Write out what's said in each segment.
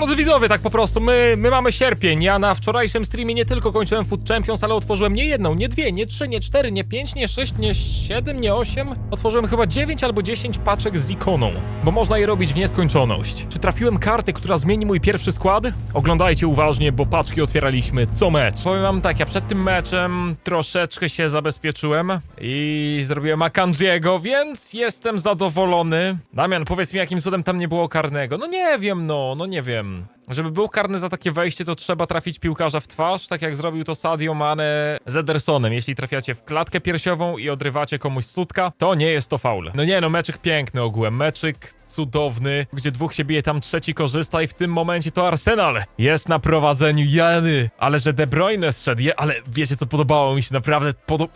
drodzy widzowie, tak po prostu, my, my mamy sierpień. Ja na wczorajszym streamie nie tylko kończyłem Food Champions, ale otworzyłem nie jedną, nie dwie, nie trzy, nie cztery, nie pięć, nie sześć, nie siedem, nie osiem. Otworzyłem chyba dziewięć albo dziesięć paczek z ikoną, bo można je robić w nieskończoność. Czy trafiłem kartę, która zmieni mój pierwszy skład? Oglądajcie uważnie, bo paczki otwieraliśmy co mecz. Powiem wam tak, ja przed tym meczem troszeczkę się zabezpieczyłem i zrobiłem Akanjiego, więc jestem zadowolony. Damian, powiedz mi, jakim cudem tam nie było karnego. No nie wiem, no, no nie wiem. Żeby był karny za takie wejście, to trzeba trafić piłkarza w twarz, tak jak zrobił to Sadio Mane z Edersonem. Jeśli trafiacie w klatkę piersiową i odrywacie komuś sutka, to nie jest to faul. No nie, no meczyk piękny ogółem, meczyk cudowny, gdzie dwóch się bije, tam trzeci korzysta i w tym momencie to Arsenal jest na prowadzeniu, jany. Ale że De Bruyne zszedł, je, ale wiecie co podobało mi się, naprawdę podo...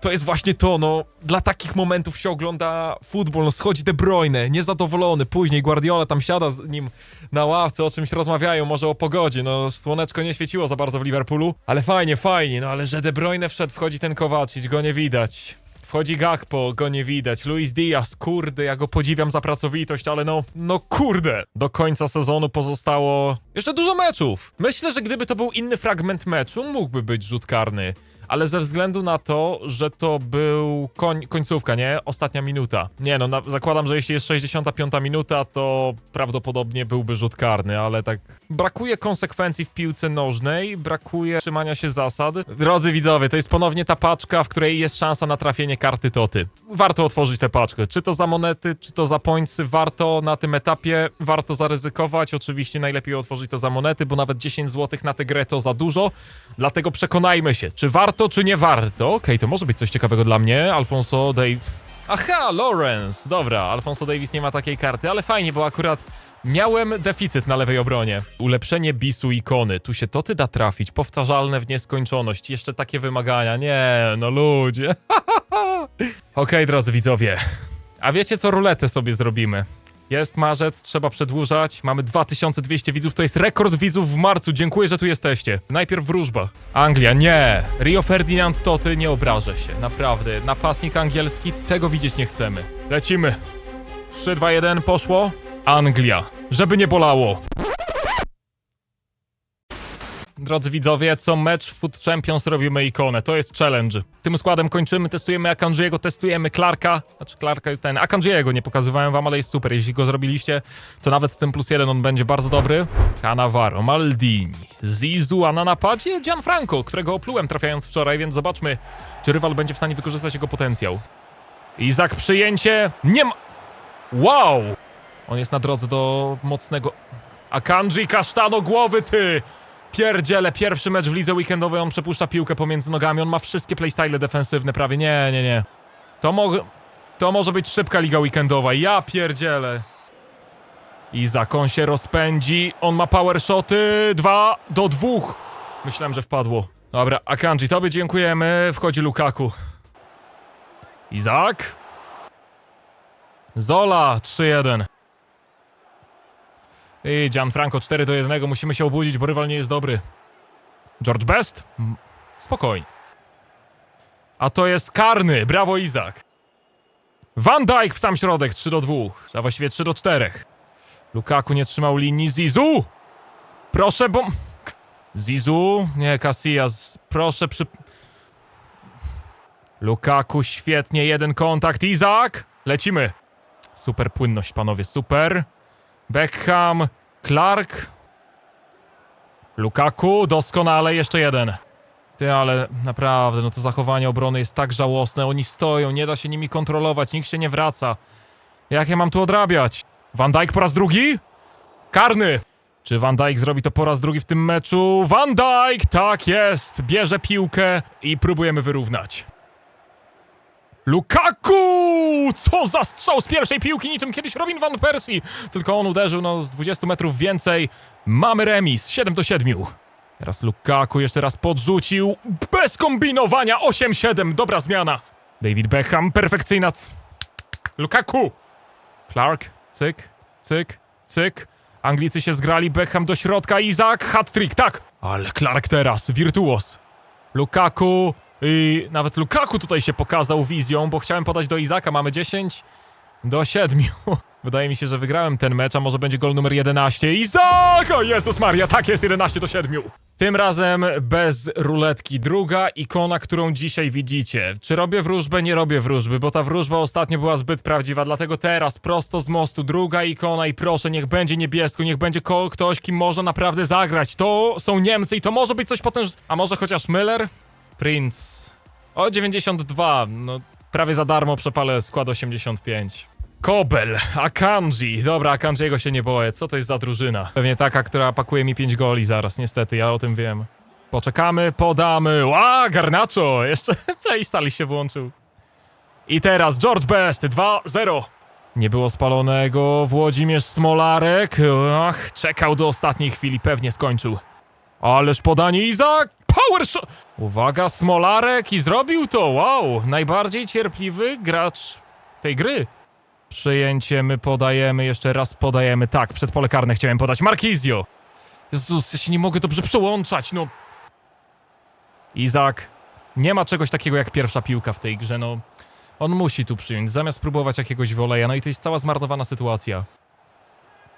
To jest właśnie to, no, dla takich momentów się ogląda futbol, no schodzi De Bruyne, niezadowolony, później Guardiola tam siada z nim na ławce, o czymś rozmawiają, może o pogodzie, no słoneczko nie świeciło za bardzo w Liverpoolu, ale fajnie, fajnie, no ale że De Bruyne wszedł, wchodzi ten Kowacic, go nie widać. Wchodzi Gakpo, go nie widać. Luis Diaz, kurde, ja go podziwiam za pracowitość, ale no, no kurde. Do końca sezonu pozostało jeszcze dużo meczów. Myślę, że gdyby to był inny fragment meczu, mógłby być rzut karny. Ale ze względu na to, że to był koń, końcówka, nie? Ostatnia minuta. Nie no, na, zakładam, że jeśli jest 65 minuta, to prawdopodobnie byłby rzut karny, ale tak... Brakuje konsekwencji w piłce nożnej, brakuje trzymania się zasad. Drodzy widzowie, to jest ponownie ta paczka, w której jest szansa na trafienie karty Toty. Warto otworzyć tę paczkę. Czy to za monety, czy to za pońcy, warto na tym etapie, warto zaryzykować. Oczywiście najlepiej otworzyć to za monety, bo nawet 10 zł na tę grę to za dużo. Dlatego przekonajmy się, czy warto, czy nie warto. Okej, to może być coś ciekawego dla mnie. Alfonso Dave... Aha, Lawrence. Dobra, Alfonso Davis nie ma takiej karty, ale fajnie, bo akurat miałem deficyt na lewej obronie. Ulepszenie bisu ikony. Tu się to ty da trafić. Powtarzalne w nieskończoność. Jeszcze takie wymagania. Nie, no ludzie. Okej, drodzy widzowie. A wiecie co? Ruletę sobie zrobimy. Jest marzec, trzeba przedłużać. Mamy 2200 widzów, to jest rekord widzów w marcu. Dziękuję, że tu jesteście. Najpierw wróżba. Anglia, nie. Rio Ferdinand Toty, nie obrażę się. Naprawdę. Napastnik angielski, tego widzieć nie chcemy. Lecimy. 3, 2, 1, poszło. Anglia. Żeby nie bolało. Drodzy widzowie, co mecz w Food Champions robimy ikonę. To jest challenge. Tym składem kończymy, testujemy Akanjiego, testujemy Clarka. Znaczy Clarka, ten Akanjiego nie pokazywałem wam, ale jest super. Jeśli go zrobiliście, to nawet z tym plus jeden on będzie bardzo dobry. Cannavaro, Maldini, Zizu, a na napadzie Gianfranco, którego oplułem trafiając wczoraj, więc zobaczmy, czy rywal będzie w stanie wykorzystać jego potencjał. Izak przyjęcie, nie ma... Wow! On jest na drodze do mocnego... Akanji, kasztano głowy, ty! Pierdziele, pierwszy mecz w lidze weekendowej, on przepuszcza piłkę pomiędzy nogami, on ma wszystkie playstyle defensywne prawie, nie, nie, nie. To, mo to może być szybka liga weekendowa, ja pierdzielę. Izak, on się rozpędzi, on ma power shoty, dwa do dwóch. Myślałem, że wpadło. Dobra, Akanji, tobie dziękujemy, wchodzi Lukaku. Izak. Zola, 3-1. I Gianfranco 4 do 1. Musimy się obudzić, bo rywal nie jest dobry. George Best? Spokojnie. A to jest karny. Brawo, Izak. Van Dijk w sam środek 3 do 2. A właściwie 3 do 4. Lukaku nie trzymał linii. Zizu! Proszę, bo... Zizu? Nie, Casillas. Proszę przy... Lukaku, świetnie. Jeden kontakt. Izak! Lecimy. Super płynność, panowie. Super. Beckham, Clark, Lukaku, doskonale, jeszcze jeden. Ty, ale naprawdę, no to zachowanie obrony jest tak żałosne, oni stoją, nie da się nimi kontrolować, nikt się nie wraca. Jak ja mam tu odrabiać? Van Dijk po raz drugi? Karny! Czy Van Dijk zrobi to po raz drugi w tym meczu? Van Dijk, tak jest, bierze piłkę i próbujemy wyrównać. Lukaku! Co za strzał z pierwszej piłki, niczym kiedyś Robin van Persie. Tylko on uderzył no, z 20 metrów więcej. Mamy remis, 7 do 7. Teraz Lukaku jeszcze raz podrzucił. Bez kombinowania, 8-7, dobra zmiana. David Beckham, perfekcyjna. Lukaku! Clark, cyk, cyk, cyk. Anglicy się zgrali, Beckham do środka, Izak, hat-trick, tak! Ale Clark teraz, wirtuos. Lukaku i nawet Lukaku tutaj się pokazał wizją, bo chciałem podać do Izaka, mamy 10. do 7. Wydaje mi się, że wygrałem ten mecz, a może będzie gol numer 11. Izak! O Jezus Maria, tak jest, 11 do 7. Tym razem bez ruletki. Druga ikona, którą dzisiaj widzicie. Czy robię wróżbę? Nie robię wróżby, bo ta wróżba ostatnio była zbyt prawdziwa, dlatego teraz prosto z mostu druga ikona i proszę, niech będzie niebiesko, niech będzie ktoś, kim może naprawdę zagrać. To są Niemcy i to może być coś potężnego. A może chociaż Müller? Prince. O, 92. No, prawie za darmo przepalę skład 85. Kobel, Akanji. Dobra, Akanjiego się nie boję. Co to jest za drużyna? Pewnie taka, która pakuje mi 5 goli zaraz, niestety, ja o tym wiem. Poczekamy, podamy. Ła, Garnacho! Jeszcze playstyle się włączył. I teraz George Best, 2-0. Nie było spalonego, Włodzimierz Smolarek. Ach, czekał do ostatniej chwili, pewnie skończył. Ależ podanie Izak! Power shot! Uwaga, Smolarek i zrobił to, wow! Najbardziej cierpliwy gracz tej gry. Przyjęcie, my podajemy, jeszcze raz podajemy. Tak, przed pole karne chciałem podać. Markizio! Jezus, ja się nie mogę dobrze przełączać, no. Izak. Nie ma czegoś takiego jak pierwsza piłka w tej grze, no. On musi tu przyjąć, zamiast próbować jakiegoś woleja, no i to jest cała zmarnowana sytuacja.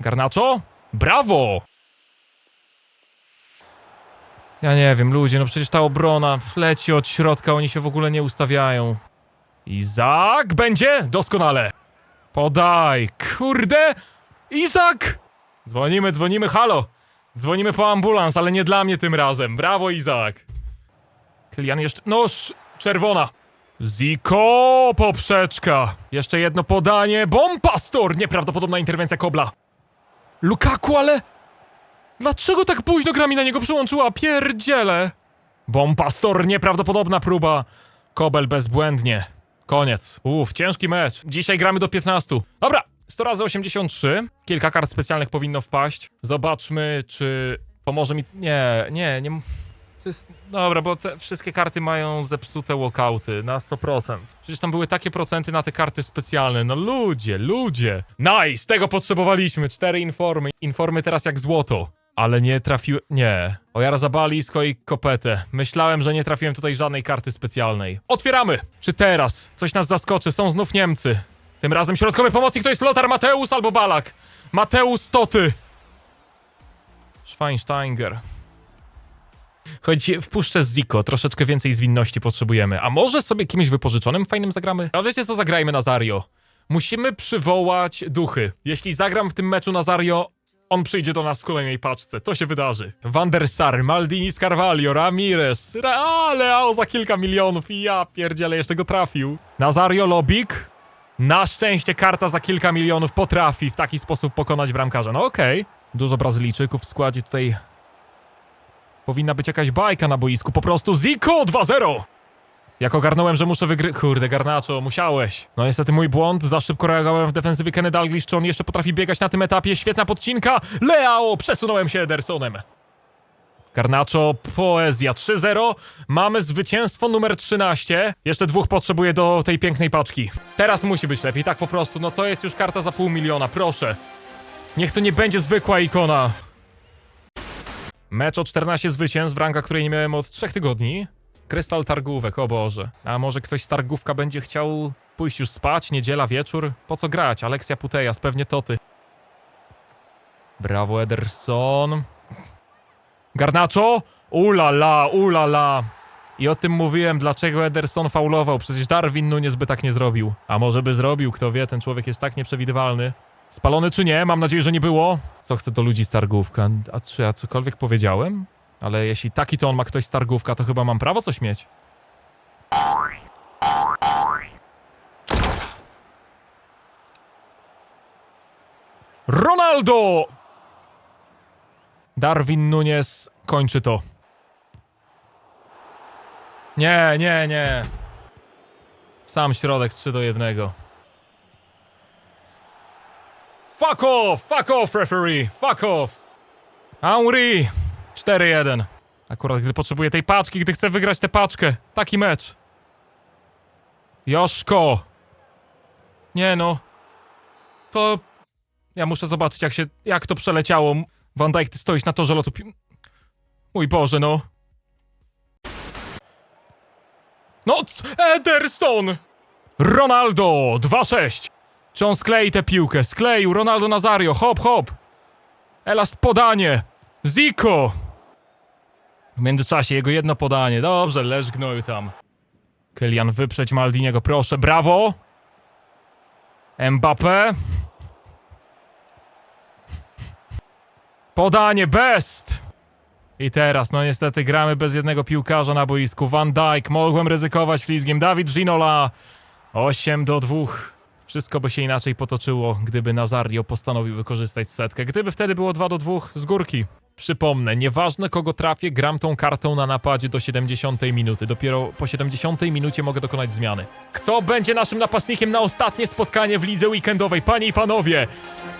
Garnacho? Brawo! Ja nie wiem, ludzie, no przecież ta obrona leci od środka, oni się w ogóle nie ustawiają. Izak będzie? Doskonale. Podaj, kurde! Izak! Dzwonimy, dzwonimy, halo! Dzwonimy po ambulans, ale nie dla mnie tym razem. Brawo, Izak. Kylian jeszcze... No, sz... czerwona. Ziko, poprzeczka. Jeszcze jedno podanie. Bombastor! Nieprawdopodobna interwencja Kobla. Lukaku, ale... Dlaczego tak późno gra mi na niego przyłączyła? Pierdziele! Bombastor, nieprawdopodobna próba. Kobel bezbłędnie. Koniec. Uff, ciężki mecz. Dzisiaj gramy do 15. Dobra, 100 razy 83. Kilka kart specjalnych powinno wpaść. Zobaczmy, czy pomoże mi... Nie, nie, nie... To jest... Dobra, bo te wszystkie karty mają zepsute walkouty na 100%. Przecież tam były takie procenty na te karty specjalne. No ludzie, ludzie. Nice, tego potrzebowaliśmy. Cztery informy. Informy teraz jak złoto. Ale nie trafiłem... Nie. Ojar Zabalisko i Kopetę. Myślałem, że nie trafiłem tutaj żadnej karty specjalnej. Otwieramy! Czy teraz coś nas zaskoczy? Są znów Niemcy. Tym razem środkowy pomocnik to jest Lothar Mateusz albo Balak. Mateusz Toty. Schweinsteiger. Choć wpuszczę Ziko, troszeczkę więcej zwinności potrzebujemy. A może sobie kimś wypożyczonym fajnym zagramy? A wiecie co, zagrajmy Nazario. Musimy przywołać duchy. Jeśli zagram w tym meczu Nazario, on przyjdzie do nas w kolejnej paczce. To się wydarzy. Van der Sar, Maldini, Scarvalho, Ramirez, Ra Leao za kilka milionów i ja pierdzielę, jeszcze go trafił. Nazario Lobik. Na szczęście karta za kilka milionów potrafi w taki sposób pokonać bramkarza. No okej. Dużo Brazylijczyków w składzie tutaj Powinna być jakaś bajka na boisku. Po prostu Zico 2-0! Jak ogarnąłem, że muszę wygry... Kurde, Garnacho, musiałeś. No niestety mój błąd, za szybko reagowałem w defensywie Kenny Dalglish, czy on jeszcze potrafi biegać na tym etapie? Świetna podcinka! Leao! Przesunąłem się Edersonem. Garnacho, poezja 3-0. Mamy zwycięstwo numer 13. Jeszcze dwóch potrzebuję do tej pięknej paczki. Teraz musi być lepiej, tak po prostu. No to jest już karta za pół miliona, proszę. Niech to nie będzie zwykła ikona. Mecz o 14 zwycięstw, w ranka której nie miałem od 3 tygodni. Krystal Targówek, o Boże. A może ktoś z Targówka będzie chciał pójść już spać, niedziela, wieczór? Po co grać? Aleksja Putejas, pewnie Toty. Brawo Ederson. Garnacho? Ulala, ulala. I o tym mówiłem, dlaczego Ederson faulował. Przecież Darwin Nunes by tak nie zrobił. A może by zrobił, kto wie, ten człowiek jest tak nieprzewidywalny. Spalony czy nie? Mam nadzieję, że nie było. Co chce do ludzi z targówka? A czy ja cokolwiek powiedziałem? Ale jeśli taki to on ma ktoś z targówka, to chyba mam prawo coś mieć. Ronaldo! Darwin Nunes kończy to. Nie, nie, nie. Sam środek 3 do 1. Fuck off! Fuck off, referee! Fuck off! Henry! 4-1. Akurat gdy potrzebuję tej paczki, gdy chcę wygrać tę paczkę. Taki mecz. Joszko! Nie no. To... Ja muszę zobaczyć, jak się... Jak to przeleciało. Van Dijk, ty stoisz na torze lotu... pi- Mój Boże, no. No, c- Ederson! Ronaldo! 2-6. Czy on sklei tę piłkę? Skleił, Ronaldo Nazario, hop, hop. Elast podanie. Zico. W międzyczasie jego jedno podanie. Dobrze, leż gnoju tam. Kylian wyprzeć Maldiniego, proszę, brawo. Mbappé. Podanie, best. I teraz, no niestety gramy bez jednego piłkarza na boisku. Van Dijk, mogłem ryzykować flizgiem. Dawid Ginola. 8 do 2. Wszystko by się inaczej potoczyło, gdyby Nazario postanowił wykorzystać setkę. Gdyby wtedy było 2 do 2 z górki. Przypomnę, nieważne kogo trafię, gram tą kartą na napadzie do 70 minuty. Dopiero po 70 minucie mogę dokonać zmiany. Kto będzie naszym napastnikiem na ostatnie spotkanie w lidze weekendowej? Panie i panowie,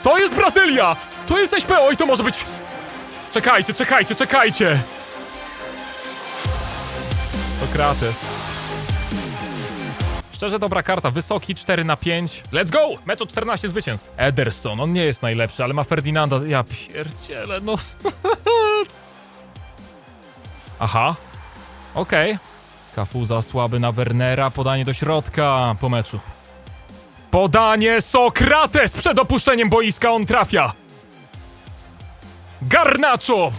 to jest Brazylia! To jest SP! Oj, to może być... Czekajcie, czekajcie, czekajcie! Sokrates. Szczerze dobra karta, wysoki 4 na 5. Let's go! Mecz o 14 zwycięstw. Ederson, on nie jest najlepszy, ale ma Ferdinanda. Ja pierdzielę, no. Aha. Okej. Kafuza słaby na Wernera, podanie do środka po meczu. Podanie Sokrates przed opuszczeniem boiska, on trafia. Garnacho!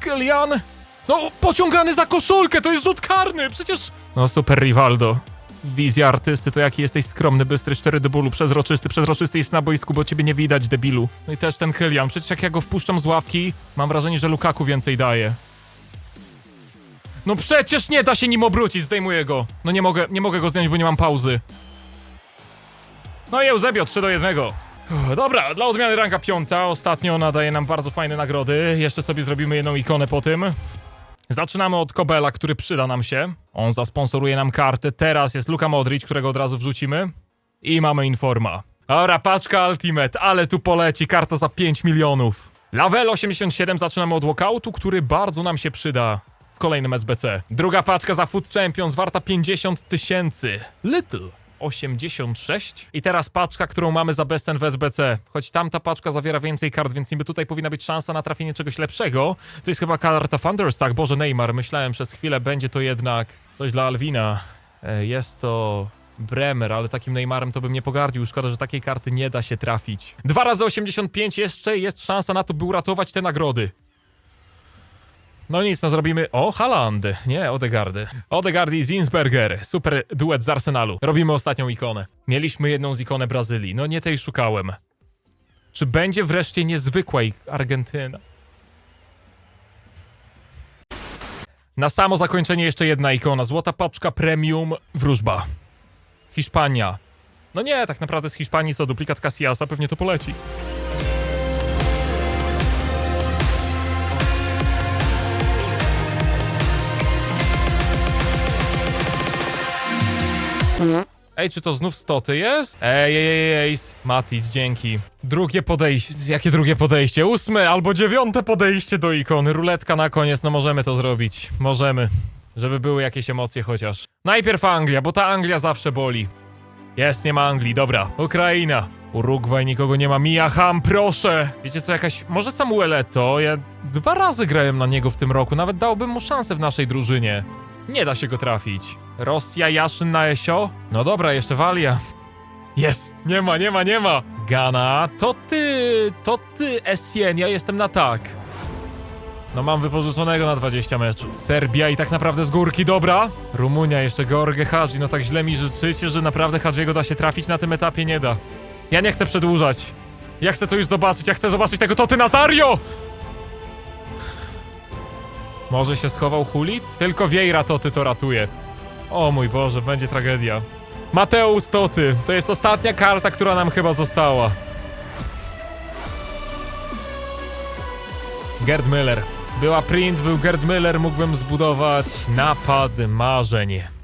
Kylian! No, pociągany za koszulkę, to jest rzut karny, przecież... No super Rivaldo. Wizja artysty, to jaki jesteś skromny, bystry, szczery do bólu, przezroczysty. Przezroczysty jest na boisku, bo ciebie nie widać, debilu. No i też ten Kylian, przecież jak ja go wpuszczam z ławki, mam wrażenie, że Lukaku więcej daje. No przecież nie da się nim obrócić, zdejmuję go. No nie mogę, nie mogę go zdjąć, bo nie mam pauzy. No i Eusebio, 3 do 1. Uff, Dobra, dla odmiany ranka piąta. Ostatnio nadaje nam bardzo fajne nagrody. Jeszcze sobie zrobimy jedną ikonę po tym. Zaczynamy od Kobela, który przyda nam się. On zasponsoruje nam kartę. Teraz jest Luka Modric, którego od razu wrzucimy. I mamy Informa. Dobra, paczka Ultimate, ale tu poleci karta za 5 milionów. Lavel 87 zaczynamy od walkoutu, który bardzo nam się przyda w kolejnym SBC. Druga paczka za Food Champions warta 50 tysięcy. Little. 86. I teraz paczka, którą mamy za bezcen w SBC. Choć tamta paczka zawiera więcej kart, więc niby tutaj powinna być szansa na trafienie czegoś lepszego. To jest chyba karta Thunders, tak? Boże, Neymar. Myślałem przez chwilę, będzie to jednak coś dla Alwina. E, Jest to Bremer, ale takim Neymarem to bym nie pogardził. Szkoda, że takiej karty nie da się trafić. Dwa razy 85 jeszcze jest szansa na to, by uratować te nagrody. No nic, no zrobimy... O, Haaland, nie, Odegardy. Odegaard i Zinsberger, super duet z Arsenalu. Robimy ostatnią ikonę. Mieliśmy jedną z ikonę Brazylii, no nie tej szukałem. Czy będzie wreszcie niezwykła Argentyna? Na samo zakończenie jeszcze jedna ikona. Złota paczka premium wróżba. Hiszpania. No nie, tak naprawdę z Hiszpanii to duplikat Casillasa, pewnie to poleci. Ej, czy to znów stoty jest? Ej, ej, ej, ej, Matis, dzięki. Drugie podejście, jakie drugie podejście? Ósme albo dziewiąte podejście do ikony. Ruletka na koniec, no możemy to zrobić. Możemy. Żeby były jakieś emocje chociaż. Najpierw Anglia, bo ta Anglia zawsze boli. Jest, nie ma Anglii, dobra. Ukraina. Urugwaj, nikogo nie ma. Mia Ham, proszę! Wiecie co, jakaś... Może Samuel Eto'o? Ja dwa razy grałem na niego w tym roku. Nawet dałbym mu szansę w naszej drużynie. Nie da się go trafić. Rosja, Jaszyn na Esio? No dobra, jeszcze Walia. Jest! Nie ma, nie ma, nie ma! Gana, to ty, to ty, Essien, ja jestem na tak. No mam wypożyczonego na 20 meczów. Serbia i tak naprawdę z górki, dobra. Rumunia, jeszcze George Hadzi, no tak źle mi życzycie, że naprawdę Hadziego da się trafić na tym etapie, nie da. Ja nie chcę przedłużać. Ja chcę to już zobaczyć, ja chcę zobaczyć tego Toty Nazario! Może się schował Hulit? Tylko Wiejra Toty to ratuje. O mój Boże, będzie tragedia. Mateusz Toty. To jest ostatnia karta, która nam chyba została. Gerd Müller. Była Prince, był Gerd Müller, mógłbym zbudować napad marzeń.